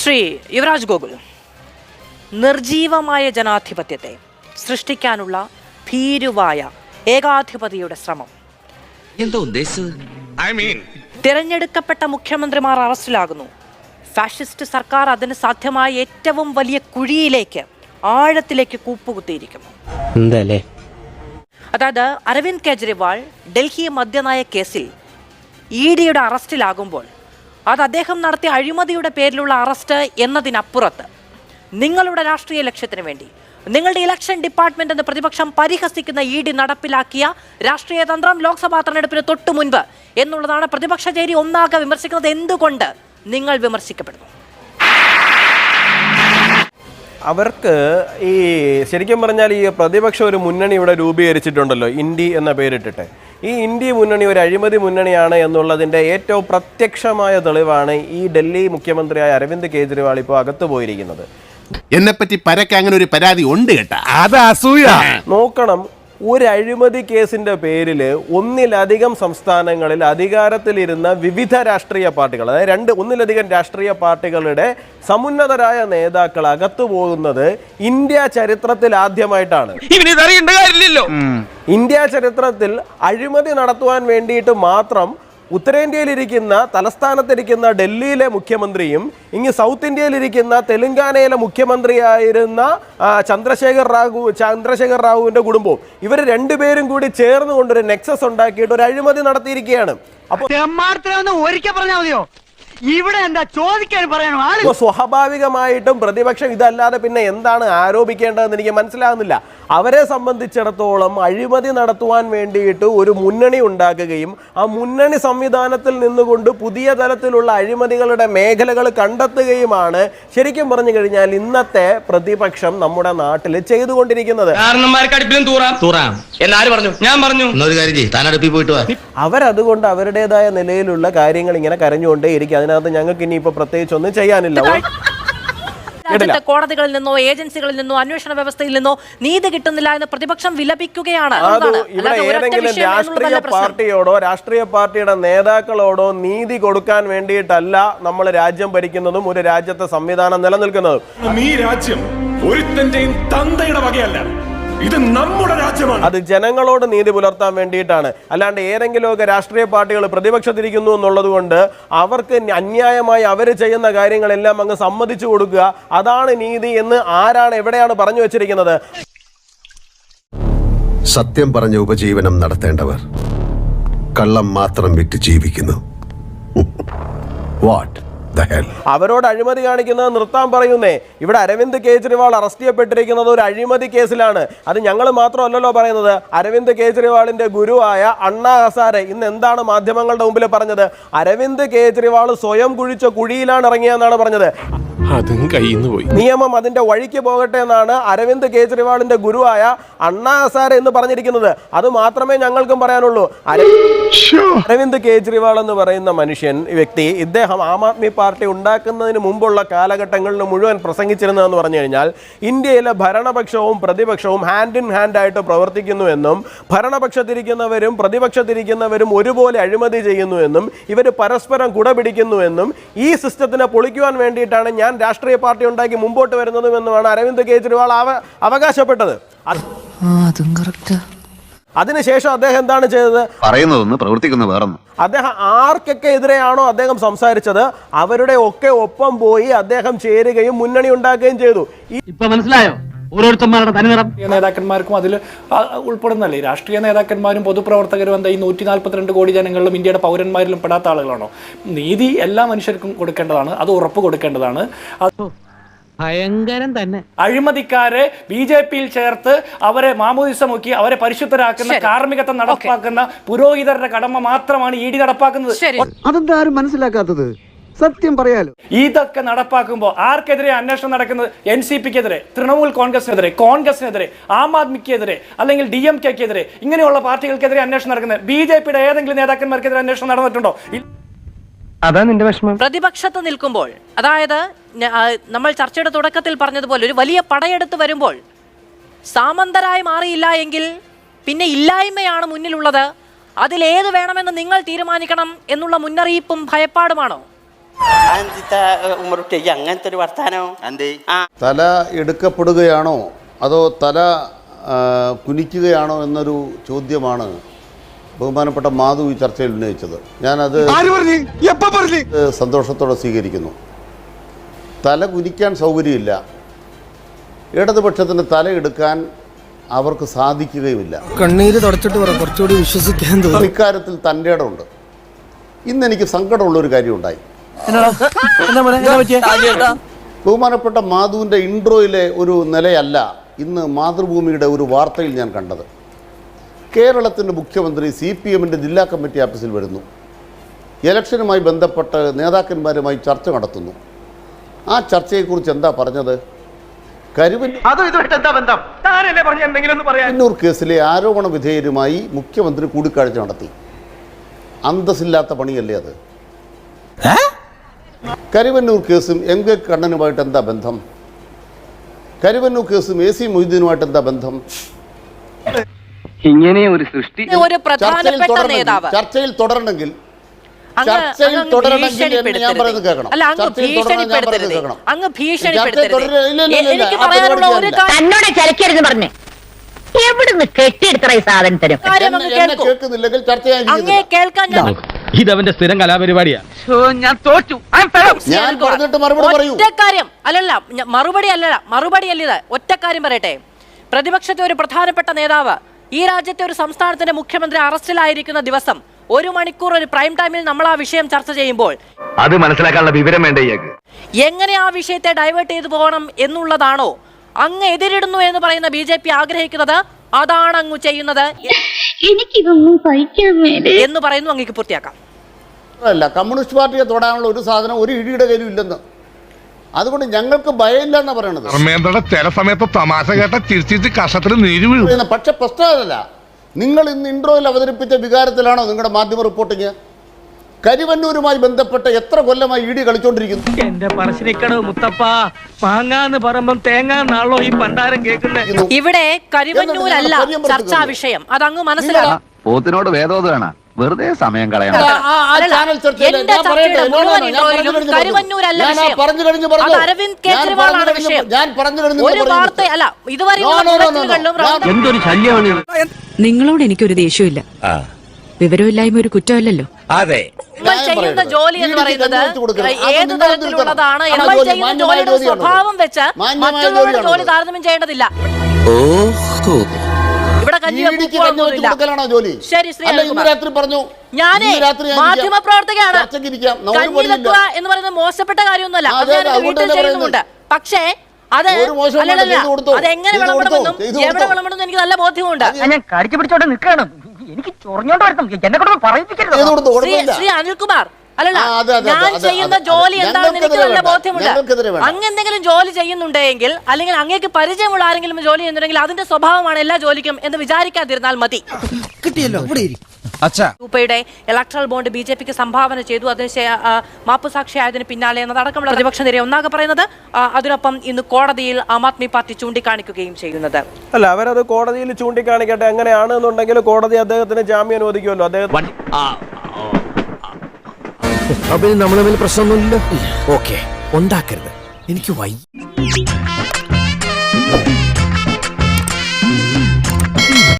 ശ്രീ യുവരാജ് ഗോകുൽ നിർജീവമായ ജനാധിപത്യത്തെ സൃഷ്ടിക്കാനുള്ള ഭീരുവായ ഏകാധിപതിയുടെ ശ്രമം. എന്താ ഉദ്ദേശിച്ചത്? ഐ മീൻ തിരഞ്ഞെടുക്കപ്പെട്ട മുഖ്യമന്ത്രിമാർ അറസ്റ്റിലാകുന്നു. ഫാഷിസ്റ്റ് സർക്കാർ അതിന് സാധ്യമായ ഏറ്റവും വലിയ കുഴിയിലേക്ക് ആഴത്തിലേക്ക് കൂപ്പുകുത്തിയിരിക്കുന്നു. എന്തല്ലേ അതായത് അരവിന്ദ് കെജ്രിവാൾ ഡൽഹി മദ്യനയ കേസിൽ ഇ ഡിയുടെ അറസ്റ്റിലാകുമ്പോൾ അത് അദ്ദേഹം നടത്തിയ അഴിമതിയുടെ പേരിലുള്ള അറസ്റ്റ് എന്നതിനപ്പുറത്ത് നിങ്ങളുടെ രാഷ്ട്രീയ ലക്ഷ്യത്തിന് വേണ്ടി നിങ്ങളുടെ ഇലക്ഷൻ ഡിപ്പാർട്ട്മെന്റ് എന്ന് പ്രതിപക്ഷം പരിഹസിക്കുന്ന ഇ ഡി നടപ്പിലാക്കിയ രാഷ്ട്രീയ തന്ത്രം ലോക്സഭാ തെരഞ്ഞെടുപ്പിന് തൊട്ടു മുൻപ് എന്നുള്ളതാണ് പ്രതിപക്ഷ ചേരി ഒന്നാകെ വിമർശിക്കുന്നത്. എന്തുകൊണ്ട് നിങ്ങൾ വിമർശിക്കപ്പെടുന്നു? അവർക്ക് ഈ ശരിക്കും പറഞ്ഞാൽ ഈ പ്രതിപക്ഷം ഒരു മുന്നണി ഇവിടെ രൂപീകരിച്ചിട്ടുണ്ടല്ലോ ഇന്ത്യ എന്ന പേരിട്ടിട്ട്. ഈ ഇന്ത്യ മുന്നണി ഒരു അഴിമതി മുന്നണിയാണ് എന്നുള്ളതിന്റെ ഏറ്റവും പ്രത്യക്ഷമായ തെളിവാണ് ഈ ഡൽഹി മുഖ്യമന്ത്രിയായ അരവിന്ദ് കെജ്രിവാൾ ഇപ്പോൾ അകത്തു പോയിരിക്കുന്നത്. എന്നെപ്പറ്റി പരക്കെ അങ്ങനെ ഒരു പരാതി ഉണ്ട് കേട്ടാ. അത് അസൂയ. നോക്കണം ഒരു അഴിമതി കേസിന്റെ പേരിൽ ഒന്നിലധികം സംസ്ഥാനങ്ങളിൽ അധികാരത്തിലിരുന്ന വിവിധ രാഷ്ട്രീയ പാർട്ടികൾ അതായത് രണ്ട് ഒന്നിലധികം രാഷ്ട്രീയ പാർട്ടികളുടെ സമുന്നതരായ നേതാക്കൾ അകത്തു പോകുന്നത് ഇന്ത്യ ചരിത്രത്തിൽ ആദ്യമായിട്ടാണ്. ഇന്ത്യ ചരിത്രത്തിൽ അഴിമതി നടത്തുവാൻ വേണ്ടിയിട്ട് മാത്രം ഉത്തരേന്ത്യയിലിരിക്കുന്ന തലസ്ഥാനത്തിരിക്കുന്ന ഡൽഹിയിലെ മുഖ്യമന്ത്രിയും ഇങ്ങ് സൗത്ത് ഇന്ത്യയിലിരിക്കുന്ന തെലുങ്കാനയിലെ മുഖ്യമന്ത്രിയായിരുന്ന ചന്ദ്രശേഖർ റാവു ചന്ദ്രശേഖർ റാവുവിന്റെ കുടുംബവും. ഇവർ രണ്ടുപേരും കൂടി ചേർന്ന് കൊണ്ടൊരു നെക്സസ് ഉണ്ടാക്കിയിട്ട് ഒരു അഴിമതി നടത്തിയിരിക്കുകയാണ്. അപ്പോൾ തെമ്മാർത്തരൊന്ന് ഒരിക്കൽ പറഞ്ഞാൽ മതിയോ? ഇവിടെ എന്താ ചോദിക്കാൻ സ്വാഭാവികമായിട്ടും പ്രതിപക്ഷം ഇതല്ലാതെ പിന്നെ എന്താണ് ആരോപിക്കേണ്ടതെന്ന് എനിക്ക് മനസ്സിലാകുന്നില്ല. അവരെ സംബന്ധിച്ചിടത്തോളം അഴിമതി നടത്തുവാൻ വേണ്ടിയിട്ട് ഒരു മുന്നണി ഉണ്ടാക്കുകയും ആ മുന്നണി സംവിധാനത്തിൽ നിന്നുകൊണ്ട് പുതിയ തലത്തിലുള്ള അഴിമതികളുടെ മേഖലകൾ കണ്ടെത്തുകയുമാണ് ശരിക്കും പറഞ്ഞു കഴിഞ്ഞാൽ ഇന്നത്തെ പ്രതിപക്ഷം നമ്മുടെ നാട്ടിൽ ചെയ്തുകൊണ്ടിരിക്കുന്നത്. അവരതുകൊണ്ട് അവരുടേതായ നിലയിലുള്ള കാര്യങ്ങൾ ഇങ്ങനെ കരഞ്ഞുകൊണ്ടേ ഇരിക്കും അതിനകത്ത് ഞങ്ങൾക്ക് ഇനിയിപ്പോൾ പ്രത്യേകിച്ച് ഒന്നും ചെയ്യാനില്ല. രാജ്യത്തെ കോടതികളിൽ നിന്നോ ഏജൻസികളിൽ നിന്നോ അന്വേഷണ വ്യവസ്ഥയിൽ നിന്നോ നീതി കിട്ടുന്നില്ല എന്ന് പ്രതിപക്ഷം വിലപിക്കുകയാണ്. രാഷ്ട്രീയ. പാർട്ടിയോടോ രാഷ്ട്രീയ പാർട്ടിയുടെ നേതാക്കളോടോ നീതി കൊടുക്കാൻ വേണ്ടിയിട്ടല്ല നമ്മൾ രാജ്യം ഭരിക്കുന്നതും ഒരു രാജ്യത്തെ സംവിധാനം നിലനിൽക്കുന്നതും. ഈ രാജ്യം ഒരുത്തന്റെയും തന്തയുടെ വകയല്ല. ഇത് നമ്മുടെ രാജ്യമാണ്. അത് ജനങ്ങളോട് നീതി പുലർത്താൻ വേണ്ടിയിട്ടാണ്. അല്ലാണ്ട് ഏതെങ്കിലുമൊക്കെ രാഷ്ട്രീയ പാർട്ടികൾ പ്രതിപക്ഷത്തിരിക്കുന്നു എന്നുള്ളത് കൊണ്ട് അവർക്ക് അന്യായമായി അവർ ചെയ്യുന്ന കാര്യങ്ങളെല്ലാം അങ്ങ് സമ്മതിച്ചു കൊടുക്കുക. അതാണ് നീതി എന്ന് ആരാണ് എവിടെയാണ് പറഞ്ഞു വെച്ചിരിക്കുന്നത്? സത്യം പറഞ്ഞ ഉപജീവനം നടത്തേണ്ടവർ കള്ളം മാത്രം വിറ്റ് ജീവിക്കുന്നു. വാട്ട് അവരോട് അഴിമതി കാണിക്കുന്നത് നിർത്താൻ പറയുന്നേ. ഇവിടെ അരവിന്ദ് കേജ്രിവാൾ അറസ്റ്റ് ചെയ്യപ്പെട്ടിരിക്കുന്നത് ഒരു അഴിമതി കേസിലാണ്. അത് ഞങ്ങൾ മാത്രമല്ലല്ലോ പറയുന്നത്. അരവിന്ദ് കേജ്രിവാളിന്റെ ഗുരുവായ അണ്ണാ ഹസാരെ ഇന്ന് എന്താണ് മാധ്യമങ്ങളുടെ മുമ്പിൽ പറഞ്ഞത്? അരവിന്ദ് കേജ്രിവാൾ സ്വയം കുഴിച്ച കുഴിയിലാണ് ഇറങ്ങിയെന്നാണ് പറഞ്ഞത്. അതും കയ്യിന്ന് പോയി. നിയമം അതിന്റെ വഴിക്ക് പോകട്ടെ എന്നാണ് അരവിന്ദ് കേജ്രിവാളിന്റെ ഗുരുവായ അണ്ണാ സാർ എന്ന് പറഞ്ഞിരിക്കുന്നത്. അത് മാത്രമേ ഞങ്ങൾക്കും പറയാനുള്ളൂ. അര- അരവിന്ദ് കേജ്രിവാൾ എന്ന് പറയുന്ന മനുഷ്യൻ ഈ വ്യക്തി ഇദ്ദേഹം ആം ആദ്മി പാർട്ടി ഉണ്ടാക്കുന്നതിന് മുമ്പുള്ള കാലഘട്ടങ്ങളിൽ മുഴുവൻ പ്രസംഗിച്ചിരുന്നതെന്ന് പറഞ്ഞു കഴിഞ്ഞാൽ ഇന്ത്യയിലെ ഭരണപക്ഷവും പ്രതിപക്ഷവും ഹാൻഡ് ഇൻ ഹാൻഡ് ആയിട്ട് പ്രവർത്തിക്കുന്നുവെന്നും ഭരണപക്ഷത്തിരിക്കുന്നവരും പ്രതിപക്ഷത്തിരിക്കുന്നവരും ഒരുപോലെ അഴിമതി ചെയ്യുന്നുവെന്നും ഇവർ പരസ്പരം കുടപിടിക്കുന്നുവെന്നും ഈ സിസ്റ്റത്തിനെ പൊളിക്കുവാൻ വേണ്ടിയിട്ടാണ് ഞാൻ രാഷ്ട്രീയ പാർട്ടി ഉണ്ടാക്കി മുമ്പോട്ട് വരുന്നതുമെന്നുമാണ് അരവിന്ദ് കെജ്രിവാൾ അവ- അവകാശപ്പെട്ടത്. അതും കറക്റ്റാ അതിനുശേഷം അദ്ദേഹം എന്താണ് ചെയ്തത്? പറയുന്നതൊന്ന് പ്രവർത്തിക്കുന്ന വേറൊന്നും. അദ്ദേഹം ആർക്കൊക്കെ എതിരെയാണോ അദ്ദേഹം സംസാരിച്ചത്? അവരുടെ ഒക്കെ ഒപ്പം പോയി അദ്ദേഹം ചേരുകയും മുന്നണി ഉണ്ടാക്കുകയും ചെയ്തു. ഇപ്പൊ മനസ്സിലായോ? ഓരോരുത്തന്മാരുടെ തനിനിറം. നേതാക്കന്മാർക്കും അതിൽ ഉൾപ്പെടുന്നല്ലേ രാഷ്ട്രീയ നേതാക്കന്മാരും പൊതുപ്രവർത്തകരും എന്താ ഈ നൂറ്റി നാൽപ്പത്തിരണ്ട് കോടി ജനങ്ങളിലും ഇന്ത്യയുടെ പൗരന്മാരിലും പെടാത്ത ആളുകളാണോ? നീതി എല്ലാ മനുഷ്യർക്കും കൊടുക്കേണ്ടതാണ് അത് ഉറപ്പ് കൊടുക്കേണ്ടതാണ്. അത് ഭയങ്കരം തന്നെ. അഴിമതിക്കാരെ ബി ജെ പിയിൽ ചേർത്ത് അവരെ മാമോദിസമൊക്കി അവരെ പരിശുദ്ധരാക്കുന്ന. കാർമ്മികത്വം നടപ്പാക്കുന്ന പുരോഹിതരുടെ കടമ മാത്രമാണ് ഇ ഡി നടപ്പാക്കുന്നത്. അതെന്താ ആരും മനസ്സിലാക്കാത്തത്? സത്യം പറയാലോ. ഇതൊക്കെ നടപ്പാക്കുമ്പോൾ ആർക്കെതിരെ അന്വേഷണം നടക്കുന്നത്? എൻ സി പിക്കെതിരെ തൃണമൂൽ കോൺഗ്രസിനെതിരെ കോൺഗ്രസിനെതിരെ ആം ആദ്മിക്കെതിരെ അല്ലെങ്കിൽ ഡി എം കെക്കെതിരെ ഇങ്ങനെയുള്ള പാർട്ടികൾക്കെതിരെ അന്വേഷണം നടക്കുന്നത്? ബി ജെ പിയുടെ ഏതെങ്കിലും നേതാക്കന്മാർക്കെതിരെ അന്വേഷണം നടന്നിട്ടുണ്ടോ? അതാണ് അതാ നിന്റെ വിഷമം. പ്രതിപക്ഷത്ത് നിൽക്കുമ്പോൾ അതായത് നമ്മൾ ചർച്ചയുടെ തുടക്കത്തിൽ പറഞ്ഞതുപോലെ ഒരു വലിയ പടയെടുത്ത് വരുമ്പോൾ സാമന്തരായി മാറിയില്ല എങ്കിൽ പിന്നെ ഇല്ലായ്മയാണ് മുന്നിലുള്ളത്. അതിലേത് വേണമെന്ന് നിങ്ങൾ തീരുമാനിക്കണം എന്നുള്ള മുന്നറിയിപ്പും ഭയപ്പാടുമാണോ? അങ്ങനത്തെ ഒരു വർത്താനോ? തല എടുക്കപ്പെടുകയാണോ അതോ തല കുനിക്കുകയാണോ എന്നൊരു ചോദ്യമാണ് ബഹുമാനപ്പെട്ട മാധു ഈ ചർച്ചയിൽ ഉന്നയിച്ചത്. ഞാനത് സന്തോഷത്തോടെ സ്വീകരിക്കുന്നു. തല കുനിക്കാൻ സൗകര്യമില്ല. ഇടതുപക്ഷത്തിന് തല എടുക്കാൻ അവർക്ക് സാധിക്കുകയുമില്ല. കണ്ണീര് തുടച്ചിട്ട് പറ കുറച്ചുകൂടി വിശ്വസിക്കാൻ ഇക്കാര്യത്തിൽ തന്റെ ഇടമുണ്ട് ഇന്ന് എനിക്ക് സങ്കടമുള്ള ഒരു കാര്യം ഉണ്ടായി ബഹുമാനപ്പെട്ട മാധുവിന്റെ ഇൻട്രോയിലെ ഒരു നിലയല്ല ഇന്ന് മാതൃഭൂമിയുടെ ഒരു വാർത്തയിൽ ഞാൻ കണ്ടത്. കേരളത്തിന്റെ മുഖ്യമന്ത്രി സി പി എമ്മിന്റെ ജില്ലാ കമ്മിറ്റി ഓഫീസിൽ വരുന്നു. ഇലക്ഷനുമായി ബന്ധപ്പെട്ട് നേതാക്കന്മാരുമായി ചർച്ച നടത്തുന്നു. ആ ചർച്ചയെക്കുറിച്ച് എന്താ പറഞ്ഞത്? കരുവന്നൂർ അതും ഇതുമായിട്ട് എന്താ ബന്ധം? താനല്ലേ പറഞ്ഞ എന്തെങ്കിലും ഒന്ന് പറയാൻ. കരുവന്നൂർ കേസിലെ ആരോപണ വിധേയരുമായി മുഖ്യമന്ത്രി കൂടിക്കാഴ്ച നടത്തി. അന്തസ്സില്ലാത്ത പണിയല്ലേ അത്? കരുവന്നൂർ കേസും എം കെ കണ്ണനുമായിട്ട് എന്താ ബന്ധം? കരിവന്നൂർ കേസും എ സി മൊയ്തീനുമായിട്ട് എന്താ ബന്ധം? ഇങ്ങനെ ഒരു സൃഷ്ടി ഒരു ചർച്ചയിൽ പ്രധാനപ്പെട്ട നേതാവ്. ചർച്ചയിൽ തുടരണമെങ്കിൽ ചർച്ചയിൽ തുടരണമെങ്കിൽ എന്ന് ഞാൻ പറയുന്നത് കേൾക്കണം. അങ്ങ് ചർച്ചയിൽ തുടരണം ഞാൻ പറയുന്നത് ഭീഷണിപ്പെടുത്തരുത്. കേൾക്കണം. അങ്ങ് ഭീഷണിപ്പെടുത്തരുത്. എവിടുന്ന് കെട്ടിയെടുത്ത ഈ സാധനത്തിനും കേൾക്കുന്നില്ലെങ്കിൽ ചർച്ച ഇതവന്റെ സ്ഥിരം കലാപരിപാടിയാ. ഞാൻ തോറ്റു. ഞാൻ പറഞ്ഞിട്ട് മറുപടി പറയൂ. കാര്യം. അല്ലല്ല മറുപടി അല്ലല്ല മറുപടി അല്ല ഇത് ഒറ്റ കാര്യം പറയട്ടെ. പ്രതിപക്ഷത്തെ ഒരു പ്രധാനപ്പെട്ട നേതാവ് ഈ രാജ്യത്തെ ഒരു സംസ്ഥാനത്തിന്റെ മുഖ്യമന്ത്രി അറസ്റ്റിലായിരിക്കുന്ന ദിവസം ഒരു മണിക്കൂർ ഒരു പ്രൈം ടൈമിൽ നമ്മൾ ആ വിഷയം ചർച്ച ചെയ്യുമ്പോൾ അത് മനസ്സിലാക്കാനുള്ള വിവരം വേണ്ട എങ്ങനെ ആ വിഷയത്തെ ഡൈവേർട്ട് ചെയ്തു പോകണം എന്നുള്ളതാണോ? അങ്ങ് എതിരിടുന്നു എന്ന് പറയുന്ന ബി ജെ പി ആഗ്രഹിക്കുന്നത് അതാണ് അങ്ങ് ചെയ്യുന്നത് എനിക്കിതൊന്നും എന്ന് പറയുന്നു അങ്ങേക്ക് പൂർത്തിയാക്കാം. അല്ല കമ്മ്യൂണിസ്റ്റ് പാർട്ടിയെ തൊടാനുള്ള ഒരു സാധനം ഒരു ഇടിയുടെ കയ്യിലും ഇല്ലെന്ന്. അതുകൊണ്ട് ഞങ്ങൾക്ക് ഭയമില്ല എന്നാ പറയണത്. ധർമ്മേന്ദ്രയുടെ ചില സമയത്ത് തമാശ കേട്ട തിരിച്ചിട്ട് കഷത്തിൽ നീര് പക്ഷെ പ്രശ്നം അതല്ല നിങ്ങൾ ഇന്ന് ഇൻട്രോയിൽ അവതരിപ്പിച്ച വികാരത്തിലാണോ നിങ്ങളുടെ മാധ്യമ റിപ്പോർട്ടിങ്? കരിവന്നൂരുമായി ബന്ധപ്പെട്ട് എത്ര കൊല്ലമായി ഇടി കളിച്ചോണ്ടിരിക്കുന്നു? എന്റെ പറശ്ശിനിക്കടവ് മുത്തപ്പ പാങ്ങാന്ന് പറയുമ്പം തേങ്ങാന്നാണല്ലോ ഈ പണ്ടാരം കേൾക്കുന്നത് ഇവിടെ കരിവന്നൂരല്ല ചർച്ചാ വിഷയം. അതങ്ങ് മനസ്സിലാക്കാം പോത്തിനോട് വേണ. വെറുതെ സമയം കളയണം എന്റെ ചർച്ചയുടെ മുഴുവൻ ഇൻട്രോയിലും കരുവന്നൂരല്ല വിഷയം. അത് അരവിന്ദ് കേജ്രിവാളാണ് വിഷയം. ഞാൻ പറഞ്ഞു കഴിഞ്ഞു ഒരു വാർത്ത അല്ല ഇതുവരെയുള്ള നിങ്ങളോട് എനിക്കൊരു ദേഷ്യമില്ല വിവരമില്ലായ്മ ഒരു കുറ്റമല്ലല്ലോ. അതെ. നമ്മൾ ചെയ്യുന്ന ജോലി എന്ന് പറയുന്നത് ഏത് തരത്തിലുള്ളതാണ്. നമ്മൾ ചെയ്യുന്ന ജോലിയുടെ സ്വഭാവം വെച്ച് മറ്റുള്ളവരുടെ ജോലി താരതമ്യം ചെയ്യേണ്ടതില്ല. ഓഹോ. കൊടുക്കലാണോ ജോലി? ശരി രാത്രി പറഞ്ഞു. ഞാനേ ഇന്ന് രാത്രി ഞാൻ മാധ്യമ ഇരിക്കാം. പ്രവർത്തകയാണ് ചർച്ചയ്ക്ക് ഇരിക്കാം. ഒരു കഞ്ഞി പണിയില്ല. വെക്കുക എന്ന് പറയുന്നത് മോശപ്പെട്ട കാര്യമൊന്നുമല്ല. അത് ഞാൻ വീട്ടിൽ പക്ഷേ അത് അതെങ്ങനെ വിളമ്പണമെന്നും എവിടെ. വിളമ്പണമെന്നും എനിക്ക് നല്ല ബോധ്യമുണ്ട്. ഞാൻ കടിച്ചു പിടിച്ചോണ്ട് നിൽക്കണം എനിക്ക് ചൊറിഞ്ഞോണ്ട് വരണം എന്നെ കൊണ്ട് പറയിപ്പിക്കരുത്. ശ്രീ അനിൽകുമാർ അല്ലല്ല ഞാൻ ചെയ്യുന്ന ജോലി. എന്താണെന്ന് എനിക്ക് നല്ല ബോധ്യമുണ്ട്. അങ്ങെന്തെങ്കിലും എന്തെങ്കിലും ജോലി ചെയ്യുന്നുണ്ടെങ്കിൽ അല്ലെങ്കിൽ അങ്ങേക്ക് പരിചയമുള്ള ആരെങ്കിലും ജോലി ചെയ്യുന്നുണ്ടെങ്കിൽ അതിന്റെ സ്വഭാവമാണ് എല്ലാ ജോലിക്കും എന്ന് വിചാരിക്കാതിരുന്നാൽ മതി. കിട്ടിയല്ലോ ഇവിടെ രൂപയുടെ ഇലക്ട്രൽ ബോണ്ട് ബി ജെ പിക്ക് സംഭാവന ചെയ്തു. അതിന് മാപ്പുസാക്ഷിയായതിന് പിന്നാലെ എന്നതടക്കമുള്ള പ്രതിപക്ഷ നിരയെ ഒന്നാകെ പറയുന്നത് അതിനൊപ്പം ഇന്ന് കോടതിയിൽ ആം ആദ്മി പാർട്ടി ചൂണ്ടിക്കാണിക്കുകയും ചെയ്യുന്നത്. അല്ല അവരത് കോടതിയിൽ ചൂണ്ടിക്കാണിക്കട്ടെ എങ്ങനെയാണ് എന്നുണ്ടെങ്കിൽ കോടതി അദ്ദേഹത്തിന് ജാമ്യം അനുവദിക്കുമല്ലോ. അദ്ദേഹം അപ്പൊ നമ്മൾ തമ്മിൽ പ്രശ്നമൊന്നുമില്ല ഓക്കെ. ഉണ്ടാക്കരുത്. എനിക്ക് വൈ